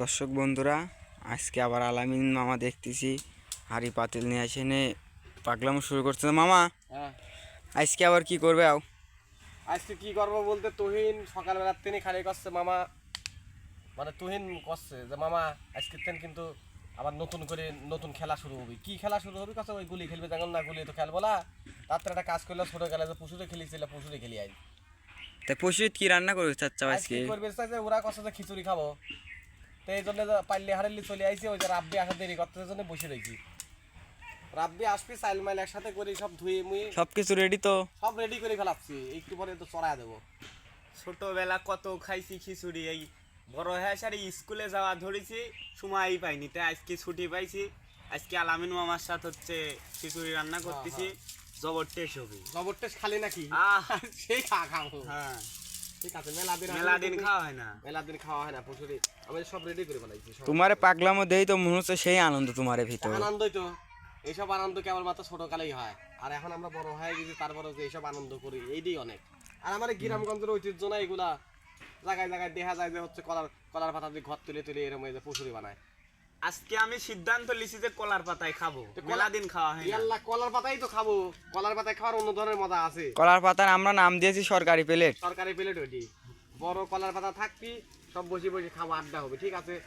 দর্শক বন্ধুরা আজকে আবার আলামিন মামা দেখতেছি। হাড়ি পাতিল নিয়ে এসে নে পাগলামো শুরু করছে। মামা হ্যাঁ। আজকে আবার কি করবে আও? আজকে কি করব বলতে তুহিন সকালবেলার তিনি খালি করছে মামা। মানে তুহিন করছে যে মামা আজকে তেন কিন্তু আবার নতুন করে নতুন খেলা শুরু হবে। কি খেলা শুরু হবে? কাছে ওই গুলি খেলবে যেমন না গুলি তো খেলব না। তার একটা কাজ করলে ছোট গেলে যে পশুরে খেলিছিল পশুরে খেলি আই তা পশু কি রান্না করবে চাচ্ছা আজকে করবে ওরা কষ্ট খিচুড়ি খাব। এই জন্য যে পাইলে হারালি চলে আইছে ওই যে রাব্বি আসা দেরি করতে জন্য বসে রয়েছি রাব্বি আসবি চাইল মাইল একসাথে করে সব ধুয়ে মুই সব কিছু রেডি তো? সব রেডি করে ফেলাচ্ছি একটু পরে তো দেবো। ছোটবেলা কত খাইছি খিচুড়ি এই বড় হয়ে সারি স্কুলে যাওয়া ধরেছি সময়ই পাইনি তাই আজকে ছুটি পাইছি। আজকে আলামিন মামার সাথে হচ্ছে খিচুড়ি রান্না করতেছি জবর টেস্ট হবে জবর টেস্ট খালি নাকি? আহ। সেই খা খাব হ্যাঁ। ঠিক আছে মেলা দিন মেলা দিন খাওয়া হয় না। মেলা দিন খাওয়া হয় না প্রচুরই আমি সব রেডি করে ফেলাইছি তোমারে পাগলামো দেই তো মনে হচ্ছে সেই আনন্দ তোমারে ভিতর। আনন্দই তো। এইসব আনন্দ কেবলমাত্র ছোট কালেই হয়? আর এখন আমরা বড় হয়ে গেছি তারপরে যে এইসব আনন্দ করি এইটাই অনেক। আর আমার এই গ্রামগঞ্জের ঐতিহ্য না এগুলা। জায়গায় জায়গায় দেখা যায় যে হচ্ছে কলার কলার পাতা দিয়ে ঘর তুলে তুলে এরকম এই যে পুষুরি বানায়। আজকে আমি সিদ্ধান্ত লিছি যে কলার পাতায় খাব। কলা- মেলা দিন খাওয়া হয় না। ইয়াল্লা কলার পাতাই তো খাব। কলার পাতায় খাওয়ার অন্য ধরনের মজা আছে। কলার পাতার আমরা নাম দিয়েছি সরকারি প্লেট। সরকারি প্লেট ওইটি। বড় কলার পাতা থাকবি সব বসে বসে খাব আড্ডা হবে ঠিক আছে?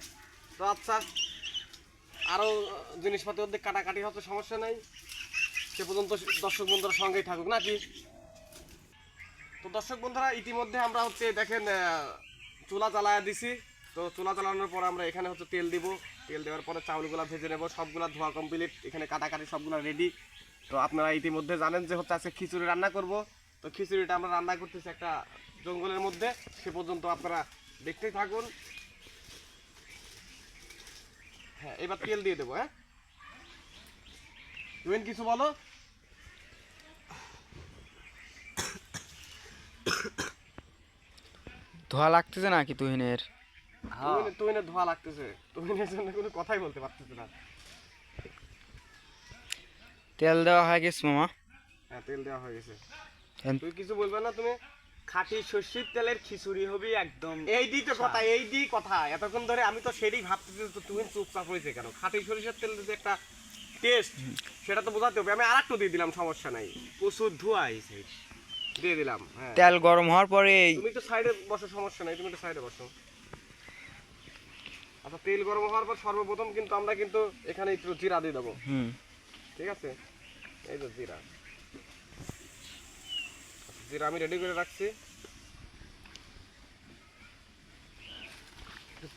তো আচ্ছা আরও জিনিসপাতি ওদের কাটাকাটি হচ্ছে সমস্যা নাই। সে পর্যন্ত দর্শক বন্ধুরা সঙ্গেই থাকুক নাকি? তো দর্শক বন্ধুরা ইতিমধ্যে আমরা হচ্ছে দেখেন চুলা জ্বালায় দিছি। তো চুলা জ্বালানোর পর আমরা এখানে হচ্ছে তেল দিব। তেল দেওয়ার পরে চাউলগুলো ভেজে নেব, সবগুলা ধোয়া কমপ্লিট এখানে কাটাকাটি সবগুলো রেডি তো আপনারা ইতিমধ্যে জানেন যে হচ্ছে আজকে খিচুড়ি রান্না করব। তো খিচুড়িটা আমরা রান্না করতেছি একটা জঙ্গলের মধ্যে, সে পর্যন্ত আপনারা দেখতেই থাকুন। হ্যাঁ এবার তেল দিয়ে দেবো হ্যাঁ? তুমি কিছু বলো? ধোয়া লাগতেছে নাকি তুহিনের? হ্যাঁ। তুমি তুমি ধোয়া লাগতেছে। তুমি জন্য কোনো কথাই বলতে পারতেছে না। তেল দেওয়া হয়ে গেছে মামা। হ্যাঁ তেল দেওয়া হয়ে গেছে। তুই কিছু বলবে না তুমি? খাঁটি সর্ষের তেলের খিচুড়ি হবে একদম এই দিই তো কথা এই দিই কথা। এতক্ষণ ধরে আমি তো সেটাই ভাবতেছি তো তুমি চুপচাপ হয়েছে কেন? খাঁটি সরিষার তেল যে একটা টেস্ট সেটা তো বোঝাতে হবে। আমি আর একটু দিয়ে দিলাম সমস্যা নাই। প্রচুর ধোয়া হয়েছে। দিয়ে দিলাম হ্যাঁ। তেল গরম হওয়ার পরে তুমি তো সাইডে বসো সমস্যা নাই। তুমি তো সাইডে বসো। আচ্ছা তেল গরম হওয়ার পর সর্বপ্রথম কিন্তু আমরা কিন্তু এখানে একটু জিরা দিয়ে দেবো। ঠিক আছে? এই তো জিরা। আচ্ছা, জিরা আমি রেডি করে রাখছি।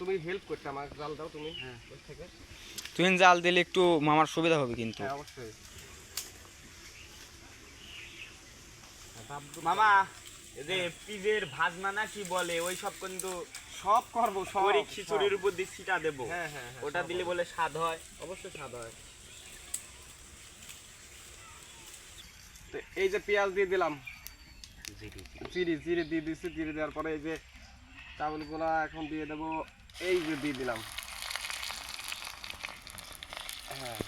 তুমি হেল্প করতে আমাকে জাল দাও তুমি হ্যাঁ। ওই থেকে। তুহিন জাল দিলে একটু মামার সুবিধা হবে কিন্তু। হ্যাঁ অবশ্যই। মামা! যে পিজের ভাজনা না কি বলে ওই সব কিন্তু সব করব খিচুড়ির উপর দিয়ে ছিটা দেবো। হ্যাঁ হ্যাঁ হ্যাঁ, ওটা দিলে বলে স্বাদ হয়। অবশ্যই স্বাদ হয়। তো এই যে পেঁয়াজ দিয়ে দিলাম। জিরে জিরে। দিয়ে দিচ্ছি জিরে দেওয়ার পরে এই যে চাউলগুলা এখন দিয়ে দেবো এই যে দিয়ে দিলাম। হ্যাঁ।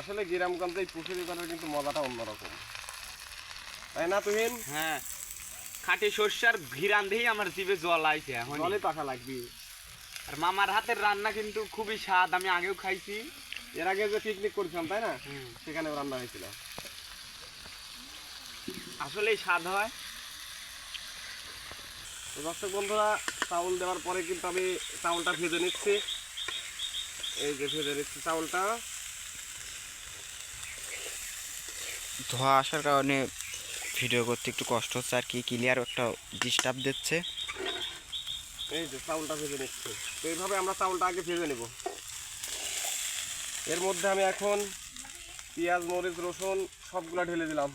আসলে গ্রামগঞ্জে এই করার কিন্তু মজাটা অন্যরকম। তাই না তুহিন? হ্যাঁ। খাঁটি সর্ষার ঘিরান দিয়েই আমার জিভে জল আইছে এখন জলে আসা লাগবে। আর মামার হাতের রান্না কিন্তু খুবই স্বাদ আমি আগেও খাইছি। এর আগে যে পিকনিক করেছিলাম তাই না? সেখানে রান্না হয়েছিল। আসলেই স্বাদ হয়। তো দর্শক বন্ধুরা চাউল দেওয়ার পরে কিন্তু আমি চাউলটা ভেজে নিচ্ছি। এই যে ভেজে নিচ্ছি চাউলটা। ধোয়া আসার কারণে ভিডিও করতে একটু কষ্ট হচ্ছে আর কি ক্লিয়ার একটা ডিস্টার্ব দিচ্ছে। এই যে চাউলটা ভেজে নিচ্ছি এইভাবে আমরা চাউলটা আগে ভেজে নেব। এর মধ্যে আমি এখন পেঁয়াজ মরিচ রসুন সবগুলা ঢেলে দিলাম।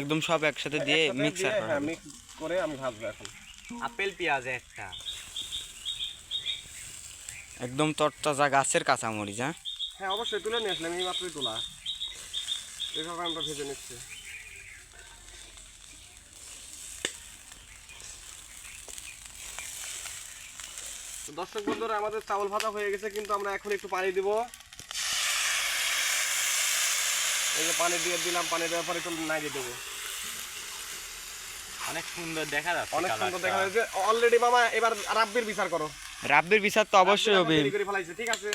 একদম সব একসাথে দিয়ে মিক্সার হ্যাঁ মিক্স করে আমি ভাজবো এখন। আপেল পেঁয়াজ একটা। একদম তরতাজা গাছের কাঁচামরিচ হ্যাঁ? হ্যাঁ অবশ্যই তুলে নিয়ে আসলাম এই মাত্রই তোলা। এইভাবে আমরা ভেজে নিচ্ছি। দর্শক বন্ধুরা আমাদের চাউল ভাজা হয়ে গেছে কিন্তু আমরা এখন একটু পানি দিব। এই যে পানি দিয়ে দিলাম পানি দেওয়ার পরে একটু নাড়িয়ে দেবো। অনেক সুন্দর দেখা যাচ্ছে অনেক সুন্দর দেখা যাচ্ছে। অলরেডি মামা এবার রাব্বির বিচার করো। রাব্বির বিচার তো অবশ্যই হবে। ঠিক আছে।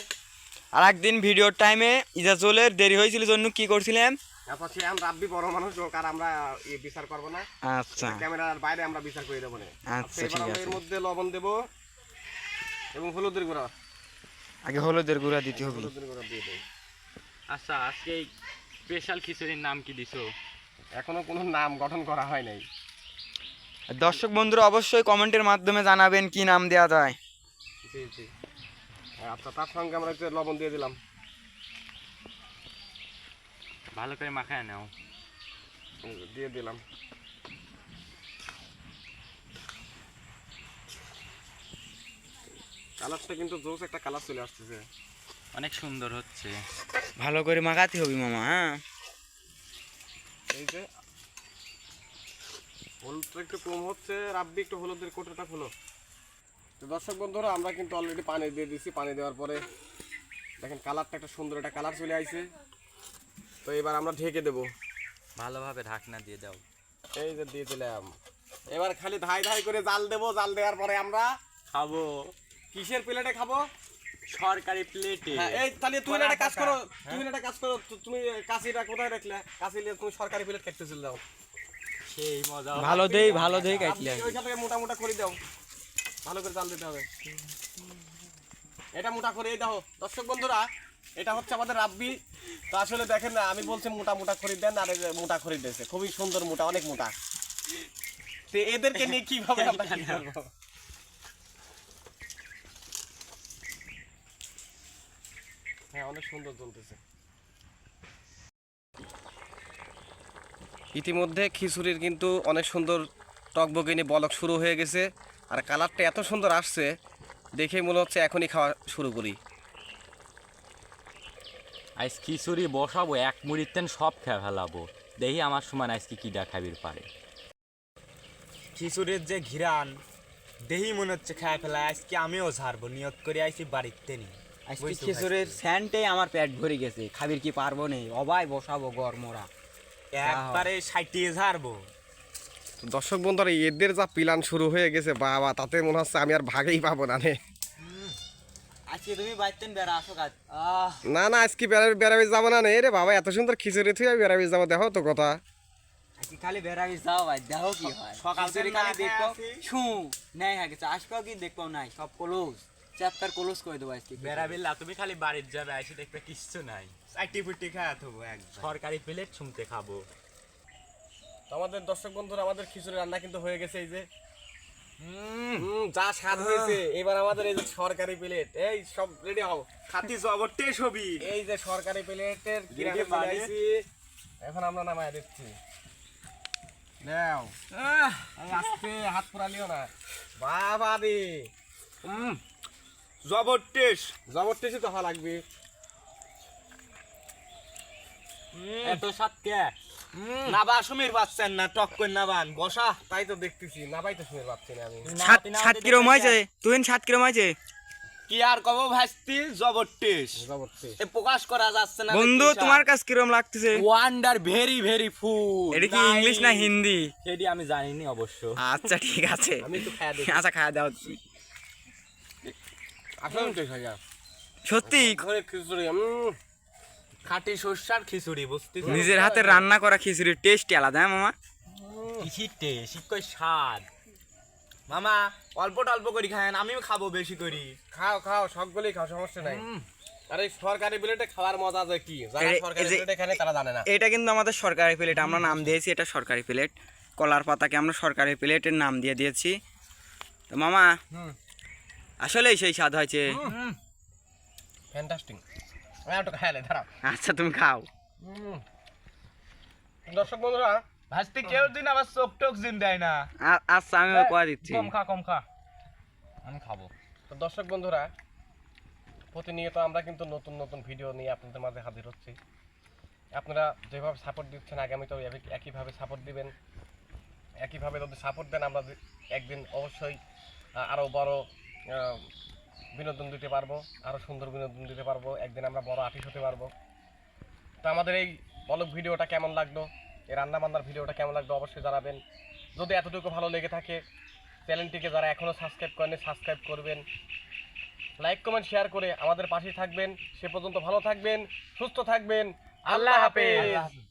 আর একদিন ভিডিওর টাইমে ইজাজলের দেরি হয়েছিল জন্য কি করছিলেন? এখন সে এখন রাব্বি বড় মানুষ হোক আর আমরা বিচার করব না। আচ্ছা। ক্যামেরার বাইরে আমরা বিচার করে দেবো না। আচ্ছা, ঠিক আছে। এর মধ্যে লবণ দেবো। এবং হলুদের গুঁড়া। আগে হলুদের গুঁড়া দিতে হবে। হলুদের গুঁড়া দিয়ে দেবো আচ্ছা আজকে এই স্পেশাল খিচুড়ির নাম কি দিছো? এখনও কোনো নাম গঠন করা হয় নাই। দর্শক বন্ধুরা অবশ্যই কমেন্টের মাধ্যমে জানাবেন কি নাম দেওয়া যায়। জি জি। আচ্ছা তার সঙ্গে আমরা একটু লবণ দিয়ে দিলাম। ভালো করে মাখায় নাও। দিয়ে দিলাম। কালারটা কিন্তু জোস একটা কালার চলে আসতেছে। অনেক সুন্দর হচ্ছে। ভালো করে মাখাতে হবে মামা হ্যাঁ? এই যে হলুদটা একটু কম হচ্ছে রাব্বি একটু হলুদের কোটোটা খুলো। তো দর্শক বন্ধুরা আমরা কিন্তু অলরেডি পানি দিয়ে দিছি পানি দেওয়ার পরে দেখেন কালারটা একটা সুন্দর একটা কালার চলে আইছে। তো এবার আমরা ঢেকে দেবো। ভালোভাবে ঢাকনা দিয়ে দাও। এই যে দিয়ে দিলাম। এবার খালি ধাই ধাই করে জাল দেবো জাল দেওয়ার পরে আমরা খাব। কিসের প্লেটে খাব? সরকারি প্লেটে হ্যাঁ এই তাহলে তুমি একটা কাজ করো তুমি একটা কাজ করো তুমি কাশিটা কোথায় রাখলে? কাশি নিয়ে তুমি সরকারি প্লেট কাটতে চলে যাও সেই মজা। ভালো দেই ভালো দেই আপনি কাটলে ওইখান থেকে মোটা মোটা করে দাও। ভালো করে জাল দিতে হবে। এটা মোটা করে দাও দর্শক বন্ধুরা এটা হচ্ছে আমাদের রাব্বি। তো আসলে দেখেন না আমি বলছি মোটা মোটা করে দেন আর মোটা করে দিয়েছে। খুবই সুন্দর মোটা অনেক মোটা। তো এদেরকে নিয়ে কীভাবে আমরা কি করব হ্যাঁ অনেক সুন্দর জ্বলতেছে। ইতিমধ্যে খিচুড়ির কিন্তু অনেক সুন্দর টকবগিনি বলক শুরু হয়ে গেছে আর কালারটা এত সুন্দর আসছে দেখে মনে হচ্ছে এখনই খাওয়া শুরু করি। আজ খিচুড়ি বসাবো এক মুড়ির তেন সব খেয়ে ফেলাবো। দেখি আমার সমান আজকে কি দেখাবির পারে। খিচুড়ির যে ঘিরান দেহি মনে হচ্ছে খায় ফেলায় আজকে আমিও ঝাড়বো নিয়ত করে আইছি বাড়িতে নি আজকে খিচুড়ির স্যান্টে আমার পেট ভরে গেছে খাবির কি পারব নেই অবাই বসাবো গরমরা একবারে সাইটিয়ে ঝাড়বো। দর্শক বন্ধুরা এদের যা প্ল্যান শুরু হয়ে গেছে বাবা তাতে মনে হচ্ছে আমি আর ভাগেই পাবো না রে আজকে তুমি বাইতেন বেড়া আসো কাজ। না না আজকে বেড়াবি বেড়াবি যাব না রে বাবা এত সুন্দর খিচুড়ি তুই আমি বেড়াবি যাব দেখো তো কথা। আজকে খালি বেড়াবি যাও ভাই দেখো কি হয়। সকাল থেকে খালি দেখো। ছু নেই হ্যাঁ গেছে আসকাও কি দেখব নাই সব ক্লোজ চ্যাপ্টার ক্লোজ করে দেবো আজকে। বেড়াবিল্লা তুমি খালি বাড়ির যাবে এসে দেখবে কিচ্ছু নাই। চাইটি ফুটি খাওয়া থবো একবার সরকারি প্লেট শুনতে খাব। তো আমাদের দর্শক বন্ধুরা আমাদের খিচুড়ি রান্না কিন্তু হয়ে গেছে এই যে। হুম, যা স্বাদ হয়েছে। এবার আমাদের এই যে সরকারি প্লেট এই সব রেডি হও। খাতি জবরটে ছবি এই যে সরকারি প্লেটের মানে? বানাইছি এখন আমরা নামায় দিচ্ছি। নাও। আস্তে হাত পুরালিও না। বাবা রে জবরটেস জবরদস্তি তো হওয়া লাগবে। এত সাতকে নাবা সমীর পাচ্ছেন না টক করে নাবান। বসা তাই তো দেখতেছি। না ভাই তো শুনে পাচ্ছি না আমি। সাত সাত কিরম হয়েছে? তুই সাত কিরম হয়েছে? কি আর কব ভাসতি জবরটেস জবরদস্তি এ প্রকাশ করা যাচ্ছে না বন্ধু তোমার কাছে কিরম লাগতেছে? ওয়ান্ডার ভেরি ভেরি ফুড এটা কি ইংলিশ না হিন্দি সেটি আমি জানিনি অবশ্য। আচ্ছা ঠিক আছে। আমি তো খায়া দেখি। আচ্ছা খাওয়া দাও। সত্যি? ঘরে খিচুড়ি খাঁটি শস্যার খিচুড়ি বুঝতে নিজের হাতে রান্না করা খিচুড়ির টেস্ট আলাদা হ্যাঁ মামা? কিছিতে শিকই স্বাদ? মামা অল্প অল্প করে খায়েন আমিও খাব বেশি করি। খাও খাও সবগুলোই খাও সমস্যা নাই। আরে সরকারি প্লেটে খাওয়ার মজা যে কি? যারা সরকারি প্লেটে খানে তারা জানে না। এটা কিন্তু আমাদের সরকারি প্লেট আমরা নাম দিয়েছি এটা সরকারি প্লেট কলার পাতাকে আমরা সরকারি প্লেটের নাম দিয়ে দিয়েছি। তো মামা হুম। আসলেই সেই স্বাদ হয়েছে। ফ্যান্টাস্টিং আমি একটু খাইলে দাঁড়াও। আচ্ছা তুমি খাও। দর্শক বন্ধুরা ভাসতে কেউ দিন আবার চোখ টোক জিন দেয় না। আচ্ছা আমি কয়া দিচ্ছি। কম খা কম খা। আমি খাব। তো দর্শক বন্ধুরা প্রতিনিয়ত আমরা কিন্তু নতুন নতুন ভিডিও নিয়ে আপনাদের মাঝে হাজির হচ্ছি। আপনারা যেভাবে সাপোর্ট দিচ্ছেন আগামীতেও একইভাবে সাপোর্ট দিবেন। একইভাবে যদি সাপোর্ট দেন আমরা একদিন অবশ্যই আহ, আরও বড় বিনোদন দিতে পারব আরও সুন্দর বিনোদন দিতে পারব, একদিন আমরা বড় আর্টিস্ট হতে পারব। তো আমাদের এই অলক ভিডিওটা কেমন লাগল, এই রান্নাবান্নার ভিডিওটা কেমন লাগল অবশ্যই জানাবেন। যদি এতটুকু ভালো লেগে থাকে, চ্যানেলটিকে যারা এখনও সাবস্ক্রাইব করেনি সাবস্ক্রাইব করবেন। লাইক, কমেন্ট, শেয়ার করে আমাদের পাশে থাকবেন। সে পর্যন্ত ভালো থাকবেন, সুস্থ থাকবেন। আল্লাহ হাফেজ।